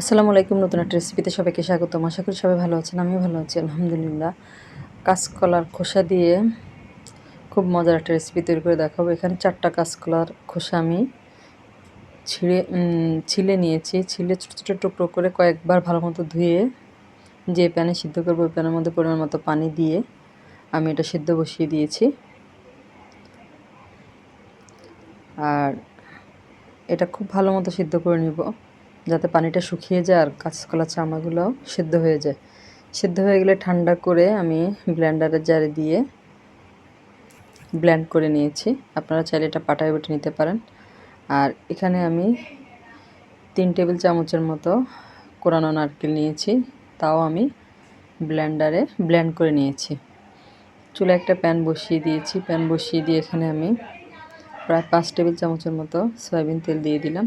আসসালামু আলাইকুম, নতুন একটা রেসিপিতে সবাইকে স্বাগতম। আশা করি সবাই ভালো আছেন, আমিও ভালো আছি, আলহামদুলিল্লাহ। কাঁচকলার খোসা দিয়ে খুব মজার একটা রেসিপি তৈরি করে দেখাবো। এখানে চারটা কাঁচকলার খোসা আমি ছিঁড়ে ছিলে নিয়েছি। ছিলে ছোটো ছোটো টুকরো করে কয়েকবার ভালো মতো ধুয়ে, যে প্যানে সিদ্ধ করব, ওই প্যানের মধ্যে পরিমাণ মতো পানি দিয়ে আমি এটা সিদ্ধ বসিয়ে দিয়েছি। আর এটা খুব ভালো মতো সিদ্ধ করে নিব। যাতে পানিটা শুকিয়ে যায় আর কাঁচকলা চামাগুলো সেদ্ধ হয়ে যায়। সেদ্ধ হয়ে গেলে ঠান্ডা করে আমি ব্লেন্ডারের জারে দিয়ে ব্লেন্ড করে নিয়েছি। আপনারা চাইলে এটা পাটায় বেটে নিতে পারেন। আর এখানে আমি তিন টেবিল চামচের মতো কোরানো নারকেল নিয়েছি। তাও আমি ব্লেন্ডারে ব্লেন্ড করে নিয়েছি। চুলে একটা প্যান বসিয়ে দিয়েছি। প্যান বসিয়ে দিয়ে এখানে আমি প্রায় পাঁচ টেবিল চামচের মতো সয়াবিন তেল দিয়ে দিলাম।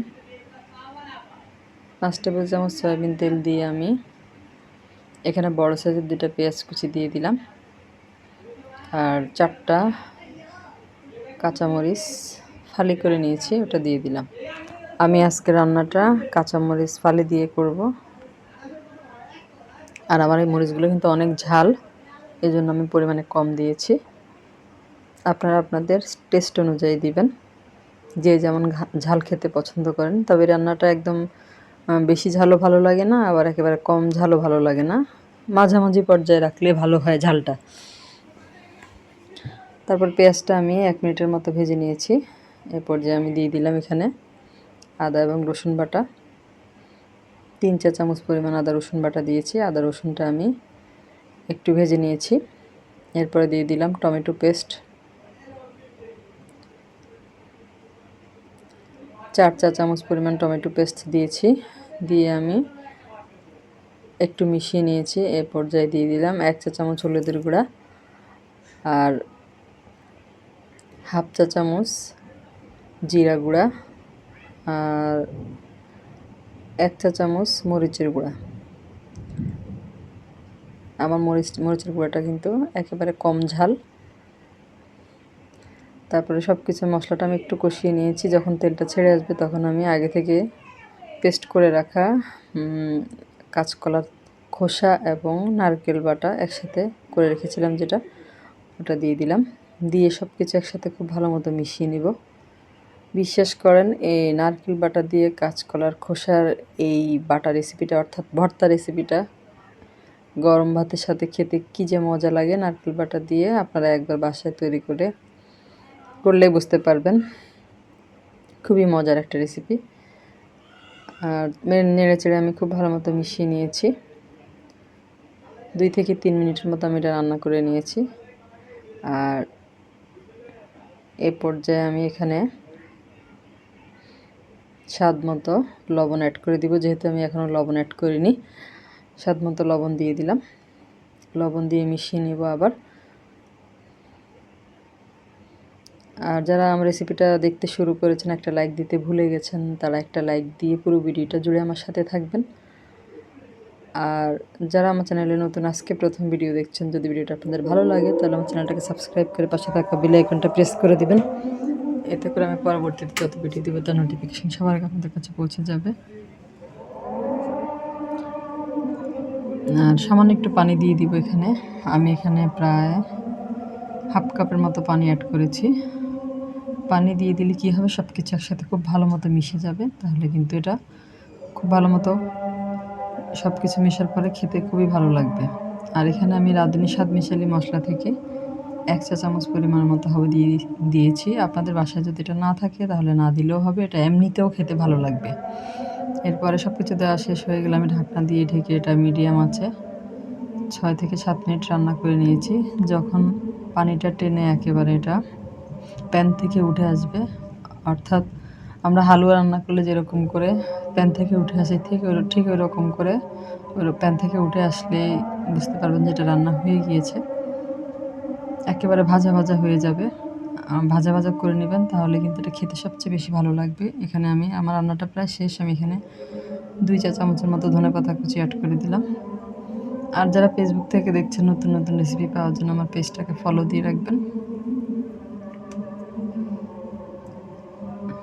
পাঁচ টেবিল চামচ সয়াবিন তেল দিয়ে আমি এখানে বড় সাইজের দুটা পেঁয়াজ কুচি দিয়ে দিলাম। আর চারটা কাঁচামরিচ ফালি করে নিয়েছি, ওটা দিয়ে দিলাম। আমি আজকে রান্নাটা কাঁচামরিচ ফালি দিয়ে করব। আর আমার এই মরিচগুলো কিন্তু অনেক ঝাল এই জন্য আমি পরিমাণে কম দিয়েছি। আপনারা আপনাদের টেস্ট অনুযায়ী দিবেন। যে যেমন ঝাল খেতে পছন্দ করেন, তবে রান্নাটা একদম বেশি ঝালও ভালো লাগে না, আবার একেবারে কম ঝালও ভালো লাগে না। মাঝামাঝি পর্যায়ে রাখলে ভালো হয় ঝালটা। তারপর পেঁয়াজটা আমি এক মিনিটের মতো ভেজে নিয়েছি। এ পর্যায়ে আমি দিয়ে দিলাম এখানে আদা এবং রসুন বাটা। তিন চা চামচ পরিমাণ আদা রসুন বাটা দিয়েছি। আদা রসুনটা আমি একটু ভেজে নিয়েছি। এরপরে দিয়ে দিলাম টমেটো পেস্ট। চার চা চামচ পরিমাণ টমেটো পেস্ট দিয়েছি। দিয়ে আমি একটু মিশিয়ে নিয়েছি, এ পর্যায়ে দিয়ে দিলাম এক চা চামচ হলুদের গুঁড়া আর হাফ চা চামচ জিরা গুঁড়া আর এক চা চামচ মরিচের গুঁড়া। আমার মরিচ, মরিচের গুঁড়াটা কিন্তু একেবারে কম ঝাল। তারপরে সব কিছু মশলাটা আমি একটু কষিয়ে নিয়েছি, যখন তেলটা ছেড়ে আসবে তখন আমি আগে থেকে পেস্ট করে রাখা কাঁচকলার খোসা এবং নারকেল বাটা একসাথে করে রেখেছিলাম যেটা, ওটা দিয়ে দিলাম। দিয়ে সব কিছু একসাথে খুব ভালো মতো মিশিয়ে নিব। বিশ্বাস করেন, এই নারকেল বাটা দিয়ে কাঁচকলার খোসার এই বাটা রেসিপিটা, অর্থাৎ ভর্তা রেসিপিটা, গরম ভাতের সাথে খেতে কী যে মজা লাগে নারকেল বাটা দিয়ে আপনারা একবার বাসায় তৈরি করে করলে বুঝতে পারবেন। খুবই মজার একটা রেসিপি। আর নেড়ে চেড়ে আমি খুব ভালো মতো মিশিয়ে নিয়েছি। দুই থেকে তিন মিনিটের মতো আমি এটা রান্না করে নিয়েছি। আর এ পর্যায়ে আমি এখানে স্বাদ মতো লবণ অ্যাড করে দিব। যেহেতু আমি এখনও লবণ অ্যাড করিনি, স্বাদ মতো লবণ দিয়ে দিলাম। লবণ দিয়ে মিশিয়ে নিব আবার। আর যারা আমার রেসিপিটা দেখতে শুরু করেছেন, একটা লাইক দিতে ভুলে গেছেন, তারা একটা লাইক দিয়ে পুরো ভিডিওটা জুড়ে আমার সাথে থাকবেন। আর যারা আমার চ্যানেলে নতুন, আজকে প্রথম ভিডিও দেখছেন, যদি ভিডিওটা আপনাদের ভালো লাগে, তাহলে আমার চ্যানেলটাকে সাবস্ক্রাইব করে পাশে থাকা বেল আইকনটা প্রেস করে দিবেন। এতে করে আমি পরবর্তীতে যত ভিডিও দেবো, তার নোটিফিকেশান সবার আগে আপনাদের কাছে পৌঁছে যাবে। আর সামান্য একটু পানি দিয়ে দিব এখানে। আমি এখানে প্রায় হাফ কাপের মতো পানি অ্যাড করেছি। পানি দিয়ে দিলে কী হবে? সব কিছু একসাথে খুব ভালো মতো মিশে যাবে। তাহলে কিন্তু এটা খুব ভালো মতো সব কিছু মেশার পরে খেতে খুবই ভালো লাগবে। আর এখানে আমি রাঁধুনি স্বাদ মিশালি মশলা থেকে এক চা চামচ পরিমাণ মতো হবে দিয়ে দিয়েছি। আপনাদের বাসায় যদি এটা না থাকে তাহলে না দিলেও হবে, এটা এমনিতেও খেতে ভালো লাগবে। এরপরে সব কিছু দেওয়া শেষ হয়ে গেলে আমি ঢাকনা দিয়ে ঢেকে এটা মিডিয়াম আছে ছয় থেকে সাত মিনিট রান্না করে নিয়েছি। যখন পানিটা টেনে একেবারে এটা প্যান থেকে উঠে আসবে। অর্থাৎ আমরা হালুয়া রান্না করলে যেরকম করে প্যান থেকে উঠে আসে, ঠিক ওই ঠিক ওই রকম করে প্যান থেকে উঠে আসলে বুঝতে পারবেন যে এটা রান্না হয়ে গিয়েছে। একেবারে ভাজা ভাজা হয়ে যাবে। ভাজা ভাজা করে নেবেন তাহলে কিন্তু এটা খেতে সবচেয়ে বেশি ভালো লাগবে। এখানে আমি, আমার রান্নাটা প্রায় শেষ, আমি এখানে দুই চা চামচের মতো ধনে পাতা কুচি অ্যাড করে দিলাম। আর যারা ফেসবুক থেকে দেখছেন নতুন নতুন রেসিপি পাওয়ার জন্য আমার পেজটাকে ফলো দিয়ে রাখবেন।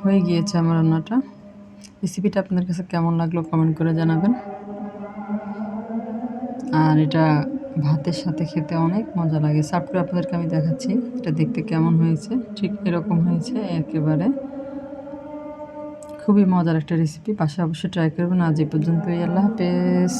হয়ে গিয়েছে আমার রান্নাটা। রেসিপিটা আপনাদের কাছে কেমন লাগল কমেন্ট করে জানাবেন। আর এটা ভাতের সাথে খেতে অনেক মজা লাগে। করে আপনাদেরকে আমি দেখাচ্ছি এটা দেখতে কেমন হয়েছে। ঠিক এরকম হয়েছে একেবারে। খুবই মজার একটা রেসিপি পাশে অবশ্যই ট্রাই করবেন। আজ এই পর্যন্তই। আল্লাহ হাফেজ।